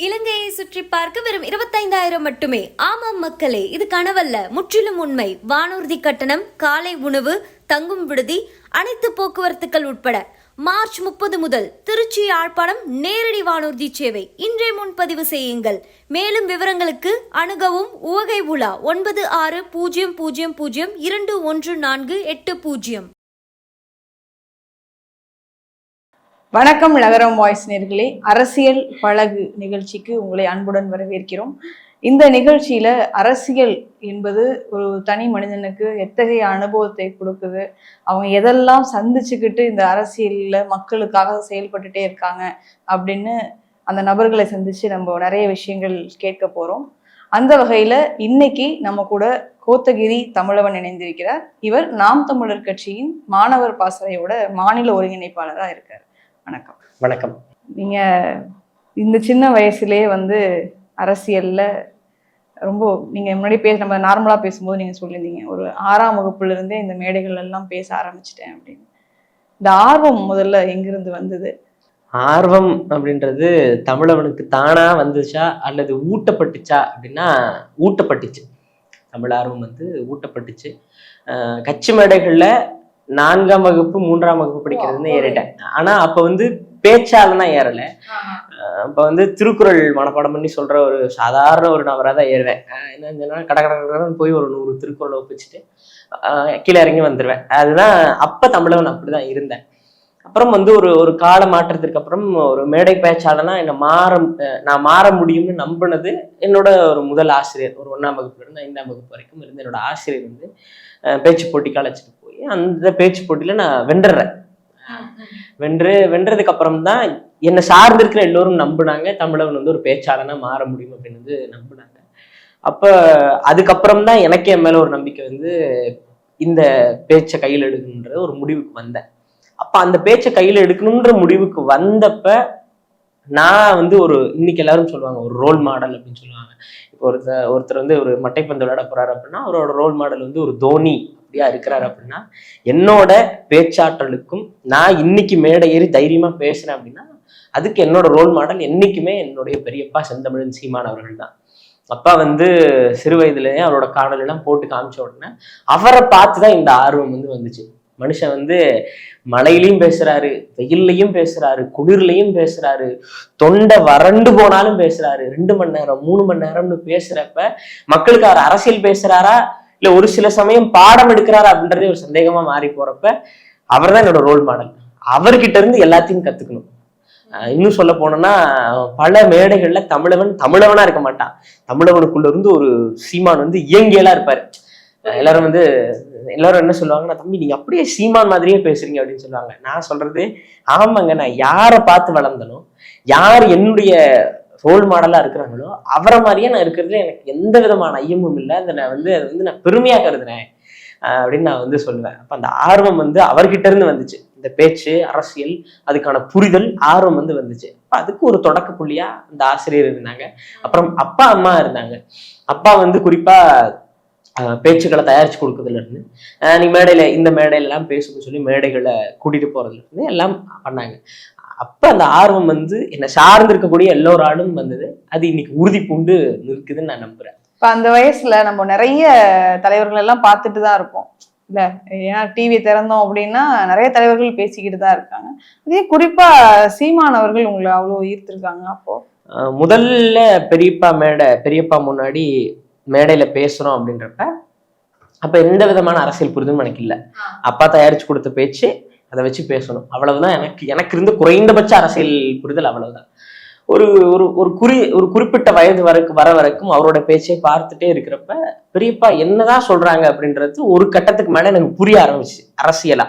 இலங்கையை சுற்றி பார்க்க வெறும் இருபத்தைந்தாயிரம் மட்டுமே. ஆமாம் மக்களே இது கனவல்ல. முற்றிலும் உண்மை. வானூர்தி கட்டணம் காலை உணவு தங்கும் விடுதி அனைத்து போக்குவரத்துக்கள் உட்பட. மார்ச் முப்பது முதல் திருச்சி யாழ்ப்பாணம் நேரடி வானூர்தி சேவை. இன்றே முன்பதிவு செய்யுங்கள். மேலும் விவரங்களுக்கு அணுகவும் உவகை உலா ஒன்பது ஆறு பூஜ்ஜியம் பூஜ்ஜியம் பூஜ்ஜியம் இரண்டு ஒன்று நான்கு எட்டு பூஜ்ஜியம். வணக்கம் நகரம் வாய்ஸ் நேர்களே. அரசியல் பழகு நிகழ்ச்சிக்கு உங்களை அன்புடன் வரவேற்கிறோம். இந்த நிகழ்ச்சியில அரசியல் என்பது ஒரு தனி மனிதனுக்கு எத்தகைய அனுபவத்தை கொடுக்குது? அவங்க எதெல்லாம் சந்திச்சுக்கிட்டு இந்த அரசியல்ல மக்களுக்காக செயல்பட்டுட்டே இருக்காங்க அப்படின்னு அந்த நபர்களை சந்திச்சு நம்ம நிறைய விஷயங்கள் கேட்க போறோம். அந்த வகையில இன்னைக்கு நம்ம கூட கோத்தகிரி தமிழவன் இணைந்திருக்கிறார். இவர் நாம் தமிழர் கட்சியின் மாணவர் பாசறையோட மாநில ஒருங்கிணைப்பாளராக இருக்கார். வணக்கம். வணக்கம். நீங்க இந்த சின்ன வயசுலயே வந்து அரசியல்ல ரொம்ப நீங்க முன்னாடி பேச நம்ம நார்மலா பேசும்போது நீங்க சொல்லியிருந்தீங்க ஒரு ஆறாம் வகுப்புல இருந்தே இந்த மேடைகள் எல்லாம் பேச ஆரம்பிச்சிட்டேன் அப்படின்னு. இந்த ஆர்வம் முதல்ல எங்கிருந்து வந்தது? ஆர்வம் அப்படின்றது தமிழவனுக்கு தானா வந்துச்சா அல்லது ஊட்டப்பட்டுச்சா அப்படின்னா ஊட்டப்பட்டுச்சு. தமிழ் ஆர்வம் வந்து ஊட்டப்பட்டுச்சு. கட்சி மேடைகள்ல நான்காம் வகுப்பு மூன்றாம் வகுப்பு படிக்கிறதுன்னு ஏறிட்டேன். ஆனா அப்ப வந்து பேச்சாலனா ஏறல. அப்ப வந்து திருக்குறள் மனப்பாடம் பண்ணி சொல்ற ஒரு சாதாரண ஒரு நபரா தான் ஏறுவேன். என்ன கட கட கடன்னு போய் ஒரு நூறு திருக்குறளை ஒப்பிச்சுட்டு கீழே இறங்கி வந்துருவேன். அதுதான் அப்ப தமிழவன் அப்படிதான் இருந்தேன். அப்புறம் வந்து ஒரு ஒரு கால மாற்றத்திற்கு அப்புறம் ஒரு மேடை பேச்சாளனா என்னை மாற நான் மாற முடியும்னு நம்பினது என்னோட ஒரு முதல் ஆசிரியர். ஒரு ஒன்றாம் வகுப்புல இருந்து ஐந்தாம் வகுப்பு வரைக்கும் இருந்து என்னோட ஆசிரியர் வந்து பேச்சு போட்டிக்கு அழைச்சிட்டு அந்த பேச்சு போட்டியில நான் வென்றுறேன். வென்று வென்றதுக்கு அப்புறம் தான் என்னை சார்ந்திருக்கிற எல்லோரும் நம்பினாங்க. தமிழவன் வந்து ஒரு பேச்சாளனா மாற முடியும் அப்படின்னு வந்து நம்பினாங்க. அப்ப அதுக்கப்புறம் தான் எனக்கே என் மேல ஒரு நம்பிக்கை வந்து இந்த பேச்சை கையில் எடுக்கணுன்ற ஒரு முடிவுக்கு வந்தேன். அப்ப அந்த பேச்சை கையில் எடுக்கணுன்ற முடிவுக்கு வந்தப்ப நான் வந்து ஒரு இன்னைக்கு எல்லாரும் சொல்லுவாங்க ஒரு ரோல் மாடல் அப்படின்னு சொல்லுவாங்க. இப்போ ஒருத்தர் ஒருத்தர் வந்து ஒரு மட்டைப்பந்து விளையாட போறாரு அப்படின்னா அவரோட ரோல் மாடல் வந்து ஒரு தோனி அப்படியா இருக்கிறாரு அப்படின்னா என்னோட பேச்சாற்றலுக்கும் நான் இன்னைக்கு மேடை ஏறி தைரியமா பேசுறேன் அப்படின்னா அதுக்கு என்னோட ரோல் மாடல் என்னைக்குமே என்னுடைய பெரியப்பா செந்தமிழன் சீமான் அவர்கள் தான். அப்பா வந்து சிறு வயதுலயே அவரோட காணொலி எல்லாம் போட்டு காமிச்ச உடனே அவரை பார்த்து தான் இந்த ஆர்வம் வந்து வந்துச்சு. மனுஷன் வந்து மழையிலையும் பேசுறாரு வெயில்லையும் பேசுறாரு குளிர்லையும் பேசுறாரு தொண்டை வறண்டு போனாலும் பேசுறாரு. ரெண்டு மணி நேரம் மூணு மணி நேரம்னு பேசுறப்ப மக்களுக்கு அவர் அரசியல் பேசுறாரா? இல்ல ஒரு சில சமயம் பாடம் எடுக்கிறாரு அப்படின்றதே ஒரு சந்தேகமா மாறி போறப்ப அவர் தான் என்னோட ரோல் மாடல் அவர்கிட்ட இருந்து எல்லாத்தையும் கத்துக்கணும். இன்னும் சொல்ல போனோம்னா பல மேடைகள்ல தமிழவன் தமிழவனா இருக்க மாட்டான். தமிழவனுக்குள்ள இருந்து ஒரு சீமான் வந்து இயங்கியலா இருப்பாரு. எல்லாரும் வந்து எல்லாரும் என்ன சொல்லுவாங்கன்னா தம்பி நீங்க அப்படியே சீமான் மாதிரியே பேசுறீங்க அப்படின்னு சொல்லுவாங்க. நான் சொல்றது ஆமாங்க நான் யாரை பார்த்து வளர்ந்தனோ யார் என்னுடைய ரோல் மாடலா இருக்கிறாங்களோ அவரை மாதிரியே நான் இருக்கிறதுல எனக்கு எந்த விதமான ஐயமும் இல்லை. அதை நான் வந்து அதை வந்து நான் பெருமையா கருதுனேன் அப்படின்னு நான் வந்து சொல்லுவேன். அப்ப அந்த ஆர்வம் வந்து அவர்கிட்ட இருந்து வந்துச்சு. இந்த பேச்சு அரசியல் அதுக்கான புரிதல் ஆர்வம் வந்து வந்துச்சு. அப்ப அதுக்கு ஒரு தொடக்க புள்ளியா அந்த ஆசிரியர் இருந்தாங்க. அப்புறம் அப்பா அம்மா இருந்தாங்க. அப்பா வந்து குறிப்பா அஹ், பேச்சுக்களை தயாரிச்சு கொடுக்கறதுல இருந்து நீ மேடையில இந்த மேடையில எல்லாம் பேசணும்னு சொல்லி மேடைகளை கூட்டிட்டு போறதுல இருந்து எல்லாம் பண்ணாங்க. அப்ப அந்த ஆர்வம் வந்து என்னை சார்ந்து இருக்கக்கூடிய எல்லோராலும் வந்தது. அது இன்னைக்கு உறுதி பூண்டு நிற்குதுன்னு நான் நம்புறேன். இப்ப அந்த வயசுல நம்ம நிறைய தலைவர்கள் எல்லாம் பார்த்துட்டு தான் இருப்போம். இல்ல ஏன்னா டிவி திறந்தோம் அப்படின்னா நிறைய தலைவர்கள் பேசிக்கிட்டு தான் இருக்காங்க. அதே குறிப்பா சீமான் அவர்கள் உங்களை அவ்வளவு ஈர்த்திருக்காங்க. அப்போ? முதல்ல பெரியப்பா மேடை பெரியப்பா முன்னாடி மேடையில பேசுறோம் அப்படின்றப்ப அப்ப எந்த விதமான அரசியல் புரிதலும் எனக்கு இல்லை. அப்பா தயாரிச்சு கொடுத்த பேச்சு அதை வச்சு பேசணும். அவ்வளவுதான் எனக்கு எனக்கு இருந்த குறைந்தபட்ச அரசியல் புரிதல் அவ்வளவுதான். ஒரு ஒரு ஒரு குறி ஒரு குறிப்பிட்ட வயது வரைக்கும் வர வரைக்கும் அவரோட பேச்சை பார்த்துட்டே இருக்கிறப்ப பெரியப்பா என்னதான் சொல்றாங்க அப்படின்றது ஒரு கட்டத்துக்கு மேலே எனக்கு புரிய ஆரம்பிச்சு அரசியலா.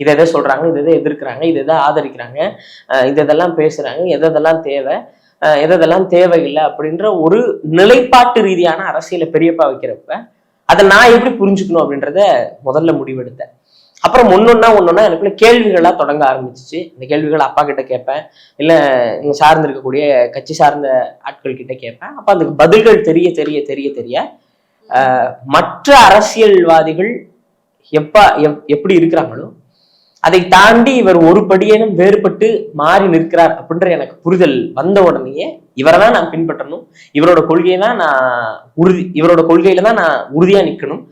இதை எதை சொல்றாங்க இதை எதை எதிர்க்கிறாங்க இதை எதை ஆதரிக்கிறாங்க இதை இதெல்லாம் பேசுறாங்க எதை எதெல்லாம் தேவை எதெல்லாம் தேவையில்லை அப்படின்ற ஒரு நிலைப்பாட்டு ரீதியான அரசியலை பெரியப்பா வைக்கிறப்ப அதை நான் எப்படி புரிஞ்சுக்கணும் அப்படின்றத முதல்ல முடிவெடுத்தேன். அப்புறம் ஒன்னொன்னா ஒன்னொன்னா எனக்குள்ள கேள்விகளா தொடங்க ஆரம்பிச்சிச்சு. இந்த கேள்விகள் அப்பா கிட்ட கேட்பேன். இல்ல இங்க சார்ந்து இருக்கக்கூடிய கட்சி சார்ந்த ஆட்கள் கிட்ட கேட்பேன். அப்ப அதுக்கு பதில்கள் தெரிய தெரிய தெரிய தெரிய மற்ற அரசியல்வாதிகள் எப்ப எப்- எப்படி இருக்கிறாங்களோ அதை தாண்டி இவர் ஒரு படியேனும் வேறுபட்டு மாறி நிற்கிறார் அப்படின்ற எனக்கு புரிதல் வந்த உடனேயே இவரை தான் நான் பின்பற்றணும். இவரோட கொள்கையை தான் நான் உறுதி இவரோட கொள்கையில தான் நான் உறுதியா நிற்கணும்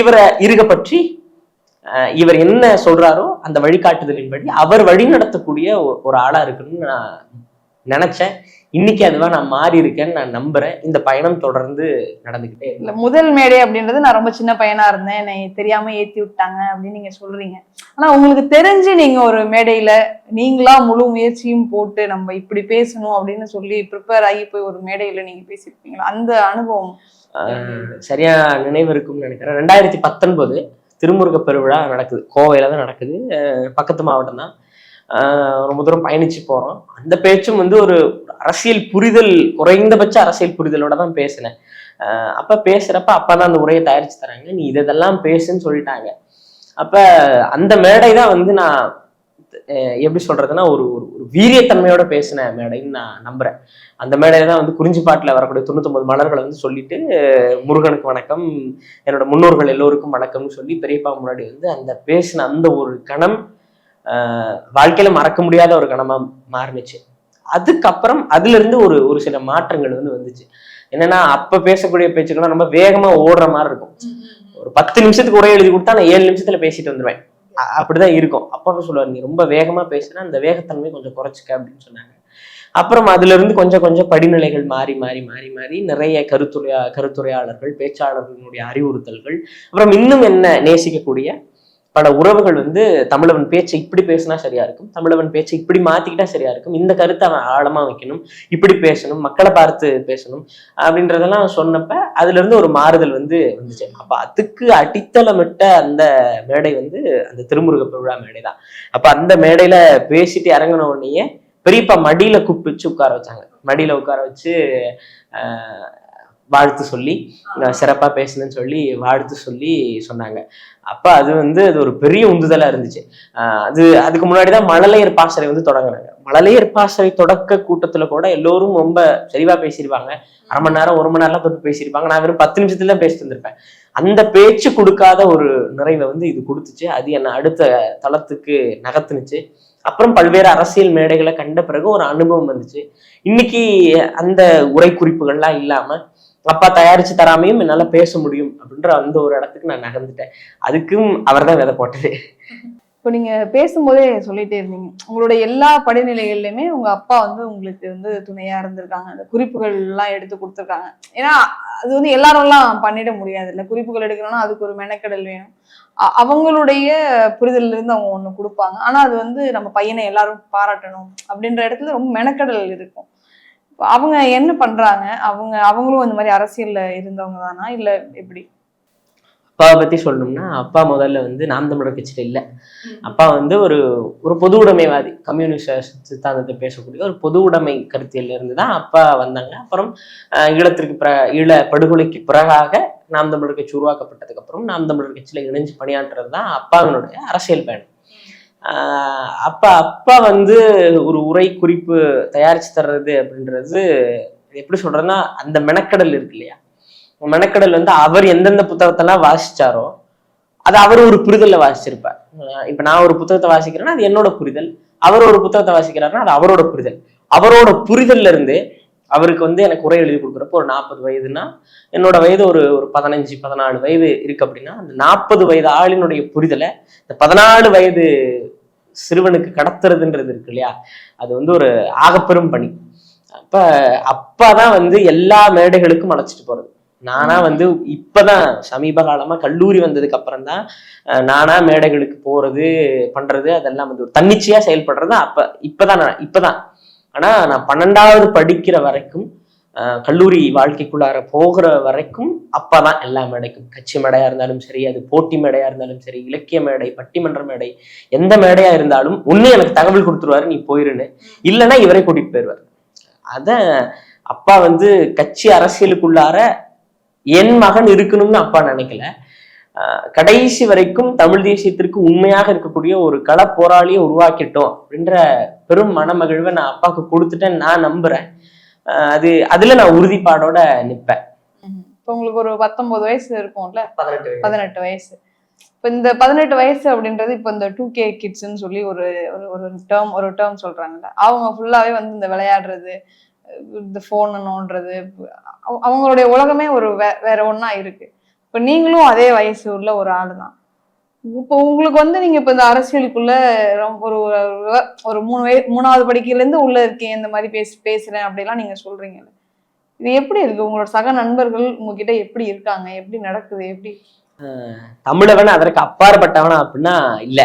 இவரை இருக பற்றி இவர் என்ன சொல்றாரோ அந்த வழிகாட்டுதலின்படி அவர் வழி நடத்தக்கூடிய ஒரு ஆளா இருக்கணும்னு நான் நினைச்சேன். இன்னைக்கு அதுவா நான் மாறி இருக்கேன்னு நான் நம்புறேன். இந்த பயணம் தொடர்ந்து நடந்துகிட்டே இல்ல முதல் மேடை அப்படின்றது நான் ரொம்ப சின்ன பையனா இருந்தேன். என்னை தெரியாம ஏத்தி விட்டாங்க அப்படின்னு நீங்க சொல்றீங்க. ஆனா உங்களுக்கு தெரிஞ்சு நீங்க ஒரு மேடையில நீங்களா முழு முயற்சியும் போட்டு நம்ம இப்படி பேசணும் அப்படின்னு சொல்லி ப்ரிப்பேர் ஆகி போய் ஒரு மேடையில நீங்க பேசியிருப்பீங்களா? அந்த அனுபவம் சரியா நினைவு இருக்கும்னு நினைக்கிறேன். ரெண்டாயிரத்தி பத்தொன்பது திருமுருக பெருவிழா நடக்குது. கோவையில் தான் நடக்குது. பக்கத்து மாவட்டம் தான். ரொம்ப தூரம் பயணிச்சு போகிறோம் அந்த பேச்சும் வந்து ஒரு அரசியல் புரிதல் குறைந்தபட்ச அரசியல் புரிதலோட தான் பேசினேன். அப்போ பேசுகிறப்ப அப்போ தான் அந்த உரையை தயாரித்து தராங்க. நீ இதெல்லாம் பேசுன்னு சொல்லிட்டாங்க. அப்போ அந்த மேடை தான் வந்து நான் எப்படி சொல்றதுன்னா ஒரு ஒரு வீரியத்தன்மையோட பேசின மேடைன்னு நான் நம்புறேன். அந்த மேடையில தான் வந்து குறிஞ்சிப்பாட்டுல வரக்கூடிய தொண்ணூத்தொன்பது மலர்களை வந்து சொல்லிட்டு முருகனுக்கு வணக்கம் என்னோட முன்னோர்கள் எல்லோருக்கும் வணக்கம்னு சொல்லி பெரியப்பா முன்னாடி வந்து அந்த பேசின அந்த ஒரு கணம் ஆஹ் வாழ்க்கையில மறக்க முடியாத ஒரு கணமா மாறுனுச்சு. அதுக்கப்புறம் அதுல இருந்து ஒரு ஒரு சில மாற்றங்கள் வந்து வந்துச்சு. என்னன்னா அப்ப பேசக்கூடிய பேச்சுக்கெல்லாம் ரொம்ப வேகமா ஓடுற மாதிரி இருக்கும். ஒரு பத்து நிமிஷத்துக்கு உரை எழுதி கொடுத்தா நான் ஏழு நிமிஷத்துல பேசிட்டு வந்துருவேன். அப்படிதான் இருக்கும். அப்பா சொல்லுவார் நீ ரொம்ப வேகமா பேசுனா அந்த வேகத்தன்மை கொஞ்சம் குறைச்சிக்க அப்படின்னு சொன்னாங்க. அப்புறம் அதுல இருந்து கொஞ்சம் கொஞ்சம் படிநிலைகள் மாறி மாறி மாறி மாறி நிறைய கருத்துரையா கருத்துரையாளர்கள் பேச்சாளர்களுடைய அறிவுறுத்தல்கள் அப்புறம் இன்னும் என்ன நேசிக்கக்கூடிய பல உறவுகள் வந்து தமிழவன் பேச்சை இப்படி பேசினா சரியா இருக்கும் தமிழவன் பேச்சை இப்படி மாத்திக்கிட்டா சரியா இருக்கும் இந்த கருத்தை அவன் ஆழமா வைக்கணும் இப்படி பேசணும் மக்களை பார்த்து பேசணும் அப்படின்றதெல்லாம் சொன்னப்ப அதுல இருந்து ஒரு மாறுதல் வந்து வந்துச்சு. அப்ப அதுக்கு அடித்தளமிட்ட அந்த மேடை வந்து அந்த திருமுருக பெருவிழா மேடை தான் அப்ப அந்த மேடையில பேசிட்டு இறங்கின உடனேயே பெரியப்பா மடியில கூப்பிட்டு உட்கார வச்சாங்க. மடியில உட்கார வச்சு ஆஹ், வாழ்த்து சொல்லி நான் சிறப்பா பேசுனேன்னு சொல்லி வாழ்த்து சொல்லி சொன்னாங்க. அப்போ அது வந்து அது ஒரு பெரிய உந்துதலாக இருந்துச்சு. அது அதுக்கு முன்னாடி தான் மழலையர் பாசறை வந்து தொடங்கினாங்க. மழலையர் பாசறை தொடக்க கூட்டத்தில் கூட எல்லோரும் ரொம்ப சரிவாக பேசியிருப்பாங்க அரை மணி நேரம் ஒரு மணி நேரம் தொட்டு பேசியிருப்பாங்க நான் வெறும் பத்து நிமிஷத்துல தான் பேசிட்டு இருந்திருப்பேன் அந்த பேச்சு கொடுக்காத ஒரு நிறைவை வந்து இது கொடுத்துச்சு. அது என்னை அடுத்த தளத்துக்கு நகர்த்துனுச்சு. அப்புறம் பல்வேறு அரசியல் மேடைகளை கண்ட பிறகு ஒரு அனுபவம் வந்துச்சு. இன்னைக்கு அந்த உரை குறிப்புகள்லாம் இல்லாமல் அப்பா தயாரிச்சு தராமையும் என்னால பேச முடியும் அப்படின்ற அந்த ஒரு இடத்துக்கு நான் நகர்ந்துட்டேன். அதுக்கும் அவர் தான் விதை போட்டது. இப்போ நீங்க பேசும்போதே சொல்லிட்டே இருந்தீங்க. உங்களுடைய எல்லா படிநிலைகள்லயுமே உங்க அப்பா வந்து உங்களுக்கு வந்து துணையா இருந்திருக்காங்க. அந்த குறிப்புகள் எல்லாம் எடுத்து கொடுத்துருக்காங்க. ஏன்னா அது வந்து எல்லாரெல்லாம் பண்ணிட முடியாது. இல்லை குறிப்புகள் எடுக்கணும்னா அதுக்கு ஒரு மெனக்கடல் வேணும். அவங்களுடைய புரிதல்ல இருந்து அவங்க ஒண்ணு கொடுப்பாங்க. ஆனா அது வந்து நம்ம பையனை எல்லாரும் பாராட்டணும் அப்படின்ற இடத்துல ரொம்ப மெனக்கடல் இருக்கும். அவங்க என்ன பண்றாங்க? அவங்க அவங்களும் இந்த மாதிரி அரசியல்ல இருந்தவங்க தானா? இல்ல எப்படி? அப்பாவை பத்தி சொல்லணும்னா அப்பா முதல்ல வந்து நாம் தமிழர் கட்சியில இல்ல. அப்பா வந்து ஒரு ஒரு பொது உடைமைவாதி. கம்யூனிஸ்ட் சித்தாந்தத்தை பேசக்கூடிய ஒரு பொது உடைமை கருத்தியல்ல இருந்து தான் அப்பா வந்தாங்க. அப்புறம் ஈழத்திற்கு பிற ஈழ படுகொலைக்கு பிறகாக நாம் தமிழர் கட்சி உருவாக்கப்பட்டதுக்கு அப்புறம் நாம் தமிழர் கட்சியில இணைஞ்சு பணியாற்றுறது தான் அப்பாவினுடைய அரசியல் பயணம். அப்பா அப்பா வந்து ஒரு உரை குறிப்பு தயாரித்து தர்றது அப்படின்றது எப்படி சொல்றதுன்னா அந்த மெனக்கடல் இருக்கு இல்லையா? மெனக்கடல் வந்து அவர் எந்தெந்த புத்தகத்தெல்லாம் வாசிச்சாரோ அது அவர் ஒரு புரிதலில் வாசிச்சிருப்பார். இப்போ நான் ஒரு புத்தகத்தை வாசிக்கிறேன்னா அது என்னோட புரிதல். அவர் ஒரு புத்தகத்தை வாசிக்கிறாருன்னா அது அவரோட புரிதல். அவரோட புரிதல்ல இருந்து அவருக்கு வந்து எனக்கு உரை எழுதி கொடுக்குறப்போ ஒரு நாற்பது வயதுனா என்னோட வயது ஒரு ஒரு பதினஞ்சு பதினாலு வயது இருக்கு அப்படின்னா அந்த நாற்பது வயது ஆளினுடைய புரிதலை இந்த பதினாலு வயது சிறுவனுக்கு கடத்துறதுன்றது இருக்கு இல்லையா? அது வந்து ஒரு ஆகப்பெரும் பணி. அப்ப அப்பாதான் வந்து எல்லா மேடைகளுக்கும் அழைச்சிட்டு போறது. நானா வந்து இப்பதான் சமீப காலமா கல்லூரி வந்ததுக்கு அப்புறம் தான் நானா மேடைகளுக்கு போறது பண்றது அதெல்லாம் வந்து ஒரு தன்னிச்சையா செயல்படுறது அப்ப இப்பதான் நான் இப்பதான். ஆனா நான் பன்னெண்டாவது படிக்கிற வரைக்கும் கல்லூரி வாழ்க்கைக்குள்ளார போகிற வரைக்கும் அப்பதான் எல்லா மேடைக்கும் கட்சி மேடையா இருந்தாலும் சரி அது போட்டி மேடையா இருந்தாலும் சரி இலக்கிய மேடை பட்டிமன்ற மேடை எந்த மேடையா இருந்தாலும் ஒண்ணு எனக்கு தகவல் கொடுத்துருவாரு நீ போயிருன்னு. இல்லைன்னா இவரை கூட்டிட்டு போயிருவார். அத அப்பா வந்து கட்சி அரசியலுக்குள்ளார என் மகன் இருக்கணும்னு அப்பா நினைக்கல. ஆஹ் கடைசி வரைக்கும் தமிழ் தேசியத்திற்கு உண்மையாக இருக்கக்கூடிய ஒரு கள போராளியை உருவாக்கிட்டோம் அப்படின்ற பெரும் மனமகிழ்வை நான் அப்பாவுக்கு கொடுத்துட்டேன் நான் நம்புறேன். அது அதுல நான் உறுதிப்பாடோட நிப்பேன். இப்போ உங்களுக்கு ஒரு பத்தொன்பது வயசு இருக்கும்ல? பதினெட்டு பதினெட்டு வயசு. இப்போ இந்த பதினெட்டு வயசு அப்படின்றது இப்போ இந்த டூ கே கிட்ஸ்ன்னு சொல்லி ஒரு ஒரு ஒரு டேர்ம் ஒரு டேர்ம் சொல்றாங்கல்ல. அவங்க ஃபுல்லாவே வந்து இந்த விளையாடுறது இந்த ஃபோனை நோண்டுறது அவ- அவங்களுடைய உலகமே ஒரு வே வேற ஒண்ணா இருக்கு. இப்போ நீங்களும் அதே வயசு உள்ள ஒரு ஆளு தான் இப்போ உங்களுக்கு வந்து நீங்க இப்போ இந்த அரசியலுக்குள்ள ரொம்ப ஒரு ஒரு- மூணு வய மூணாவது படிக்கையில இருந்து உள்ள இருக்கேன் இந்த மாதிரி பேசி பேசுறேன் அப்படிலாம் நீங்க சொல்றீங்க இது எப்படி இருக்கு? உங்களோட சக நண்பர்கள் உங்ககிட்ட எப்படி இருக்காங்க? எப்படி நடக்குது? எப்படி? தமிழவன் அதற்கு அப்பாற்பட்டவனா அப்படின்னா இல்ல.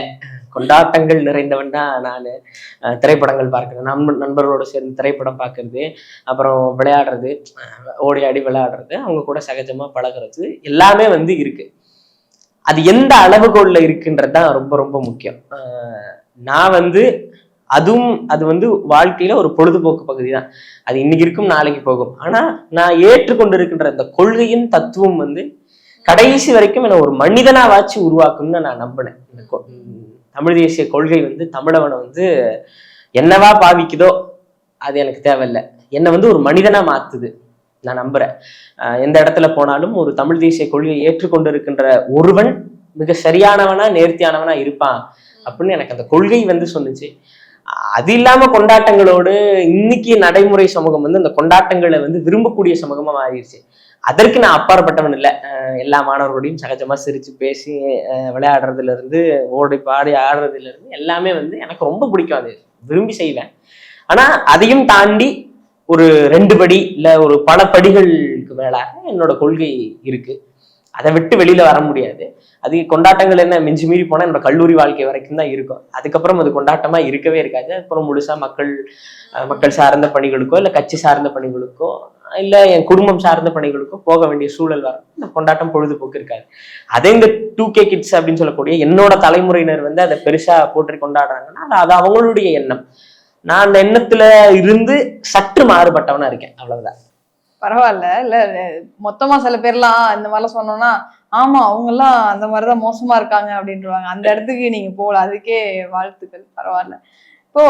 கொண்டாட்டங்கள் நிறைந்தவன் தான் நான். திரைப்படங்கள் பார்க்கறது நண்ப நண்பர்களோடு சேர்ந்து திரைப்படம் பார்க்கறது அப்புறம் விளையாடுறது ஓடி ஆடி விளையாடுறது அவங்க கூட சகஜமாக பழகுறது எல்லாமே வந்து இருக்குது அது எந்த அளவுகோல்ல இருக்குன்றது தான் ரொம்ப ரொம்ப முக்கியம். நான் வந்து அதுவும் அது வந்து வாழ்க்கையில ஒரு பொழுதுபோக்கு பகுதி தான். அது இன்னைக்கு இருக்கும் நாளைக்கு போகும். ஆனா நான் ஏற்றுக்கொண்டு இருக்கின்ற இந்த கொள்கையின் தத்துவம் வந்து கடைசி வரைக்கும் என்னை ஒரு மனிதனாவாச்சு உருவாக்கும்னு நான் நம்பினேன். இந்த தமிழ் தேசிய கொள்கை வந்து தமிழவனை வந்து என்னவா பாவிக்குதோ அது எனக்கு தேவையில்லை. என்னை வந்து ஒரு மனிதனா மாத்துது. நான் நம்புறேன். எந்த இடத்துல போனாலும் ஒரு தமிழ் தேசிய கொள்கையை ஏற்றுக்கொண்டு இருக்கின்ற ஒருவன் மிக சரியானவனா நேர்த்தியானவனா இருப்பான் அப்படின்னு எனக்கு அந்த கொள்கை வந்து சொன்னுச்சு. அது இல்லாம கொண்டாட்டங்களோடு இன்னைக்கு நடைமுறை சமூகம் வந்து அந்த கொண்டாட்டங்களை வந்து விரும்பக்கூடிய சமூகமா மாறிடுச்சு. அதற்கு நான் அப்பாற்பட்டவன் இல்லை. எல்லா மாணவர்களோடையும் சகஜமா சிரிச்சு பேசி அஹ் விளையாடுறதுல இருந்து ஓடி பாடி ஆடுறதுல இருந்து எல்லாமே வந்து எனக்கு ரொம்ப பிடிக்கும். அது விரும்பி செய்வேன். ஆனா அதையும் தாண்டி ஒரு ரெண்டு படி இல்ல ஒரு பல படிகளுக்கு மேலாக என்னோட கொள்கை இருக்கு. அதை விட்டு வெளியில வர முடியாது. அது கொண்டாட்டங்கள் என்ன மிஞ்சி மீறி போனா என்னோட கல்லூரி வாழ்க்கை வரைக்கும் தான் இருக்கும். அதுக்கப்புறம் அது கொண்டாட்டமா இருக்கவே இருக்காது. அப்புறம் முழுசா மக்கள் மக்கள் சார்ந்த பணிகளுக்கோ இல்ல கட்சி சார்ந்த பணிகளுக்கோ இல்ல என் குடும்பம் சார்ந்த பணிகளுக்கோ போக வேண்டிய சூழல் வரும். இந்த கொண்டாட்டம் பொழுதுபோக்கு இருக்காது. அதே இந்த டூ கே கிட்ஸ் அப்படின்னு சொல்லக்கூடிய என்னோட தலைமுறையினர் வந்து அதை பெருசா போற்றி கொண்டாடுறாங்கன்னா அது அவங்களுடைய எண்ணம். நான் அந்த எண்ணத்துல இருந்து சற்று மாறுபட்டவனா இருக்கேன். அவ்வளவுதான். பரவாயில்ல. இல்ல மொத்தமா சில பேர்லாம் இந்த மாதிரிலாம் சொன்னோம்னா ஆமா அவங்க எல்லாம் அந்த மாதிரிதான் மோசமா இருக்காங்க அப்படின்றாங்க அந்த இடத்துக்கு நீங்க போகல. அதுக்கே வாழ்த்துக்கள். பரவாயில்ல. இப்போ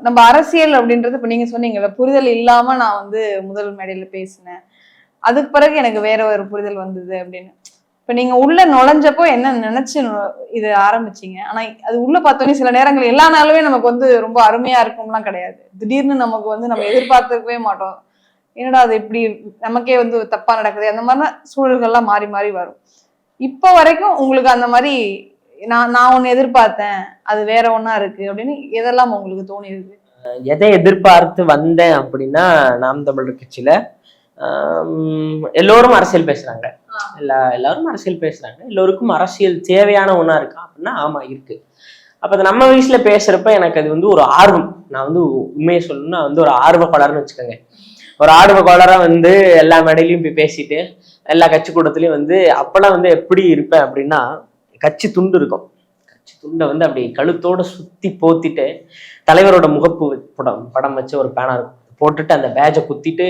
நம்ம அரசியல் அப்படின்றது இப்ப நீங்க சொன்னீங்கல்ல புரிதல் இல்லாம நான் வந்து முதல் மேடையில பேசினேன். அதுக்கு பிறகு எனக்கு வேற ஒரு புரிதல் வந்தது அப்படின்னு. இப்ப நீங்க உள்ள நுழைஞ்சப்போ என்ன நினைச்சு இது ஆரம்பிச்சீங்க? ஆனா அது உள்ள பார்த்தோன்னே சில நேரங்கள் எல்லா நாளுமே நமக்கு வந்து ரொம்ப அருமையா இருக்கும்லாம் கிடையாது. திடீர்னு நமக்கு வந்து நம்ம எதிர்பார்த்துக்கவே மாட்டோம். என்னடா அது இப்படி நமக்கே வந்து தப்பா நடக்குது அந்த மாதிரிலாம் சூழல்கள்லாம் மாறி மாறி வரும். இப்போ வரைக்கும் உங்களுக்கு அந்த மாதிரி நான் நான் ஒன்னு எதிர்பார்த்தேன் அது வேற ஒன்றா இருக்கு அப்படின்னு எதெல்லாம் உங்களுக்கு தோணி இருக்கு எதை எதிர்பார்த்து வந்தேன் அப்படின்னா நாம் தமிழர் கட்சியில் எல்லோரும் அரசியல் பேசுறாங்க. எல்லா எல்லாரும் அரசியல் பேசுறாங்க. எல்லோருக்கும் அரசியல் தேவையான ஒண்ணா இருக்கா அப்படின்னா ஆமா இருக்கு. அப்ப அது நம்ம வயசுல பேசுறப்ப எனக்கு அது வந்து ஒரு ஆர்வம். நான் வந்து உண்மையை சொல்லணும்னா வந்து ஒரு ஆர்வப்பாளர்னு வச்சுக்கோங்க. ஒரு ஆர்வப்பாளரா வந்து எல்லா மேடையிலையும் போய் பேசிட்டு எல்லா கட்சி கூட்டத்திலயும் வந்து அப்பெல்லாம் வந்து எப்படி இருப்பேன் அப்படின்னா கட்சி துண்டு இருக்கும். கட்சி துண்டை வந்து அப்படி கழுத்தோட சுத்தி போத்திட்டு தலைவரோட முகப்பு படம் படம் வச்சு ஒரு பேனர் போட்டுட்டு அந்த பேஜை குத்திட்டு